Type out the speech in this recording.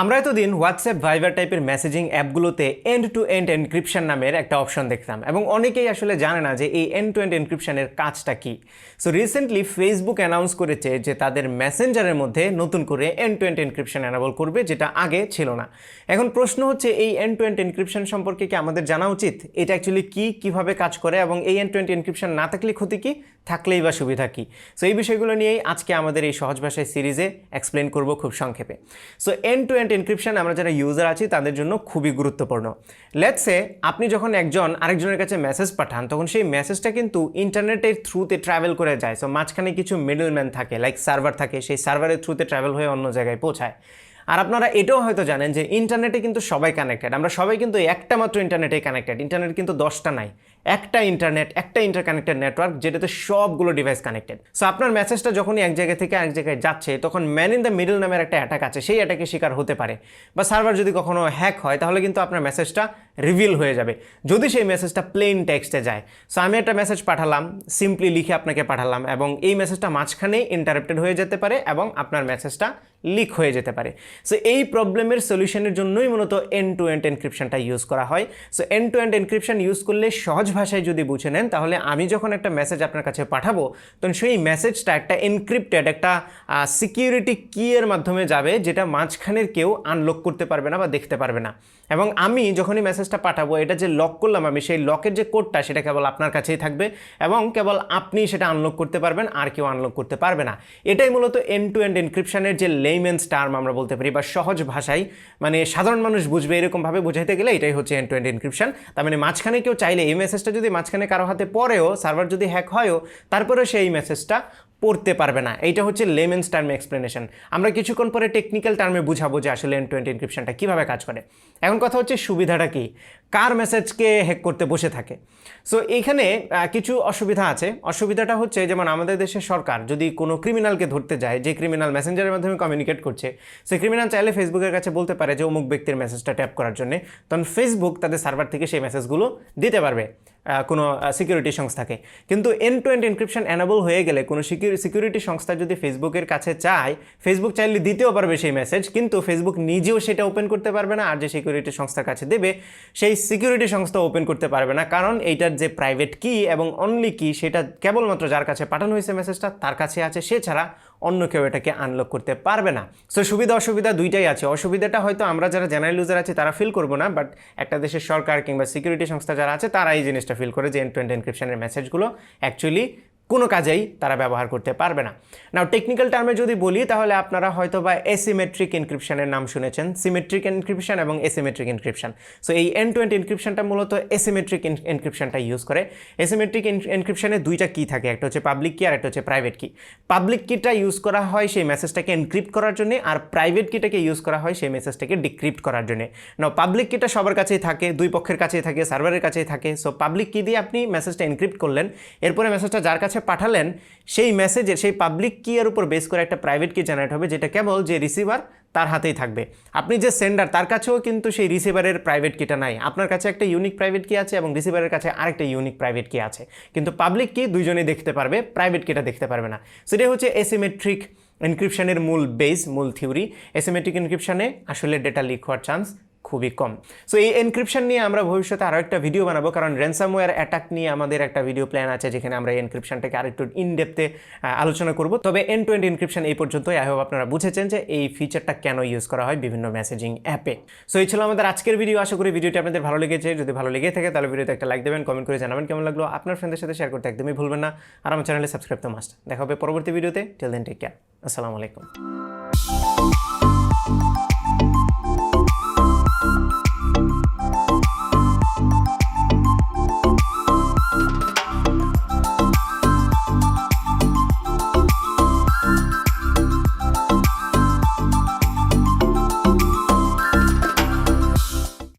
আমরা এতদিন WhatsApp Viber টাইপের মেসেজিং অ্যাপগুলোতে এন্ড টু এন্ড এনক্রিপশন নামের একটা অপশন দেখতাম এবং অনেকেই আসলে জানে না যে এই এন্ড টু এন্ড এনক্রিপশনের কাজটা কী। সো রিসেন্টলি ফেসবুক অ্যানাউন্স করেছে যে তাদের মেসেঞ্জারের মধ্যে নতুন করে end to end encryption enable করবে, যেটা আগে ছিল না। এখন প্রশ্ন হচ্ছে, এই এন্ড টু এন্ড এনক্রিপশন সম্পর্কে কি আমাদের জানা উচিত? এটা অ্যাকচুয়ালি কী, কীভাবে কাজ করে এবং এই এন্ড টু এন্ড এনক্রিপশন না থাকলে ক্ষতি কি? থাকলেই বা সুবিধা কী? সো এই বিষয়গুলো নিয়েই আজকে আমাদের এই সহজ ভাষায় সিরিজে এক্সপ্লেন করব খুব সংক্ষেপে। So end to end encryption আমরা যারা ইউজার আছি, তাদের জন্য খুবই গুরুত্বপূর্ণ। লেটসে আপনি যখন একজন আরেকজনের কাছে মেসেজ পাঠান, তখন সেই মেসেজটা কিন্তু ইন্টারনেটের থ্রুতে ট্রাভেল করে যায়। সো মাঝখানে কিছু মিডলম্যান থাকে লাইক সার্ভার থাকে, সেই সার্ভারের থ্রুতে ট্রাভেল হয়ে অন্য জায়গায় পৌঁছায়। আর আপনারা এটাও হয়তো জানেন যে ইন্টারনেটে কিন্তু সবাই কানেক্টেড আমরা সবাই কিন্তু একটা মাত্র ইন্টারনেটে কানেক্টেড ইন্টারনেট কিন্তু দশটা নাই। একটা ইন্টারনেট একটা ইন্টারকানেক্টেড নেটওয়ার্ক যেটাতে সবগুলো ডিভাইস কানেক্টেড সো আপনার মেসেজটা যখনই এক জায়গা থেকে আরেক জায়গায় যাচ্ছে, তখন ম্যান ইন দ্য মিডল নামের একটা অ্যাটাক আছে। সেই অ্যাটাকে শিকার হতে পারে। বা সার্ভার যদি কখনো হ্যাক হয়, তাহলে কিন্তু আপনার মেসেজটা রিভিল হয়ে যাবে। যদি সেই মেসেজটা প্লেন টেক্সটে যায়। সো আমি একটা মেসেজ পাঠালাম সিম্পলি লিখে আপনাকে পাঠালাম এবং এই মেসেজটা মাঝখানেই ইন্টারাপ্টেড হয়ে যেতে পারে এবং আপনার মেসেজটা লিক হয়ে যেতে পারে। সো এই প্রবলেমের সলিউশনের জন্যই মূলত এন্ড টু এন্ড এনক্রিপশনটা ইউজ করা হয়। So end to end encryption use করলে সহজ ভাষায় যদি বুঝে নেন, তাহলে আমি যখন একটা মেসেজ আপনার কাছে পাঠাবো, তখন সেই মেসেজটা একটা এনক্রিপ্টেড একটা সিকিউরিটি কি এর মাধ্যমে যাবে, যেটা মাঝখানের কেউ আনলক করতে পারবে না বা দেখতে পারবে না। এবং আমি যখনই মেসেজটা পাঠাবো, এটা যে লক করলাম আমি, সেই লকের যে কোডটা সেটা কেবল আপনার কাছেই থাকবে এবং কেবল আপনি সেটা আনলক করতে পারবেন, আর কেউ আনলক করতে পারবে না। এটাই মূলত এন্ড টু এন্ড এনক্রিপশনের যে লেমেন্স টার্ম আমরা বলতে পারি, বা সহজ ভাষায় মানে সাধারণ মানুষ বুঝবে এরকমভাবে বোঝাইতে গেলে এটাই হচ্ছে এন্ড টু এন্ড এনক্রিপশন তার মানে মাঝখানে কেউ চাইলে এই মেসেজটা যদি মাঝখানে কারও হাতে পড়েও সার্ভার যদি হ্যাক হয়ও তারপরে সেই মেসেজটা পড়তে পারবে না। এইটা হচ্ছে লেমেন্স টার্মে এক্সপ্লেনেশন আমরা কিছুক্ষণ পরে টেকনিক্যাল টার্মে বুঝাবো যে আসলে এন টু এন্ড এনক্রিপশনটা কীভাবে কাজ করে। এখন কথা হচ্ছে সুবিধাটা কি? কার মেসেজকে হ্যাক করতে বসে থাকে? সো এখানে কিছু অসুবিধা আছে। অসুবিধাটা হচ্ছে যেমন আমাদের দেশের সরকার যদি কোনো ক্রিমিনালকে ধরতে যায়, যে ক্রিমিনাল মেসেঞ্জারের মাধ্যমে কমিউনিকেট করছে, সে ক্রিমিনাল চাইলে ফেসবুকের কাছে বলতে পারে যে অমুক ব্যক্তির মেসেজটা ট্যাপ করার জন্য। তখন ফেসবুক তাদের সার্ভার থেকে সেই মেসেজগুলো দিতে পারবে। কোনো সিকিউরিটি সংস্থাকে কিন্তু end to end encryption enable হয়ে গেলে কোনো সিকিউরিটি সংস্থা যদি ফেসবুকের কাছে চায় ফেসবুক চাইলে দিতেও পারবে সেই মেসেজ কিন্তু ফেসবুক নিজেও সেটা ওপেন করতে পারবে না, আর যে সিকিউরিটি সংস্থার কাছে দেবে, সেই সিকিউরিটি সংস্থা ওপেন করতে পারবে না, কারণ এইটার যে প্রাইভেট কি এবং অনলি কি সেটা কেবলমাত্র যার কাছে পাঠানো হয়েছে মেসেজটা তার কাছে আছে, সে ছাড়া অন্য কেউ এটাকে আনলক করতে পারবে না। সো সুবিধা, অসুবিধা দুইটাই আছে। অসুবিধাটা হয়তো আমরা যারা জেনারেল ইউজার আছে, তারা ফিল করব না বাট একটা দেশের সরকার কিংবা সিকিউরিটি সংস্থা যারা আছে, তারা এই জিনিসটা ফিল করে যে এন্ড টু এন্ড এনক্রিপশনের মেসেজগুলো অ্যাকচুয়ালি কোনো কাজেই তারা ব্যবহার করতে পারবে না। নাও টেকনিক্যাল টার্মে যদি বলি, তাহলে আপনারা হয়তো বা এসিমেট্রিক এনক্রিপশনের নাম শুনেছেন। সিমেট্রিক এনক্রিপশন এবং এসিমেট্রিক এনক্রিপশন সো এই এন্ড টু এন্ড এনক্রিপশনটা মূলত এসিমেট্রিক এনক্রিপশনটা ইউজ করে। এসিমেট্রিক এনক্রিপশনে দুইটা কি থাকে, একটা হচ্ছে পাবলিক কি আর একটা হচ্ছে প্রাইভেট কি পাবলিক কিটা ইউজ করা হয় সেই মেসেজটাকে এনক্রিপ্ট করার জন্য আর প্রাইভেট কিটাকে ইউজ করা হয় সেই মেসেজটাকে ডিক্রিপ্ট করার জন্য। নাও পাবলিক কিটা সবার কাছেই থাকে, দুই পক্ষের কাছেই থাকে সার্ভারের কাছেই থাকে। সো পাবলিক কি দিয়ে আপনি মেসেজটা এনক্রিপ্ট করলেন। এরপরে মেসেজটা যার কাছে পাঠালেন, সেই মেসেজের সেই পাবলিক কি এর উপর বেস করে একটা প্রাইভেট কি জেনারেট হবে, যেটা কেবল যে রিসিভার তার হাতেই থাকবে। আপনি যে সেন্ডার তার কাছেও কিন্তু সেই রিসিভারের প্রাইভেট কিটা নাই। আপনার কাছে একটা ইউনিক প্রাইভেট কি আছে এবং রিসিভারের কাছে আরেকটা ইউনিক প্রাইভেট কি আছে। কিন্তু পাবলিক কি দুইজনেই দেখতে পারবে প্রাইভেট কিটা দেখতে পারবে না। সেটাই হচ্ছে এসিমেট্রিক এনক্রিপশনের মূল বেস মূল থিওরি এসিমেট্রিক এনক্রিপশনে আসলে ডেটা লিক হওয়ার চান্স খুবই কম। সো এই এনক্রিপশন নিয়ে আমরা ভবিষ্যতে আরও একটা ভিডিও বানাবো, কারণ র্যানসামওয়্যার অ্যাটাক নিয়ে আমাদের একটা ভিডিও প্ল্যান আছে, যেখানে আমরা এনক্রিপশনটাকে আরেকটু ইনডেপথে আলোচনা করব। তবে এন টু এন্ড এনক্রিপশন এই পর্যন্তই। আই হোপ আপনারা বুঝেছেন যে এই ফিচারটা কেন ইউজ করা হয় বিভিন্ন মেসেজিং অ্যাপে সো এই ছিল আমাদের আজকের ভিডিও আশা করি ভিডিওটি আপনাদের ভালো লেগেছে। যদি ভালো লেগে থাকে, তাহলে ভিডিওতে একটা লাইক দেবেন কমেন্ট করে জানাবেন কেমন লাগল। আপনার ফ্রেন্ডের সাথে শেয়ার করতে একদমই ভুলবেন না। আর আমার চ্যানেলে সাবস্ক্রাইব তো মাস্ট দেখা হবে পরবর্তী ভিডিওতে টেল দেন টেক কেয়ার আসসালামু আলাইকুম।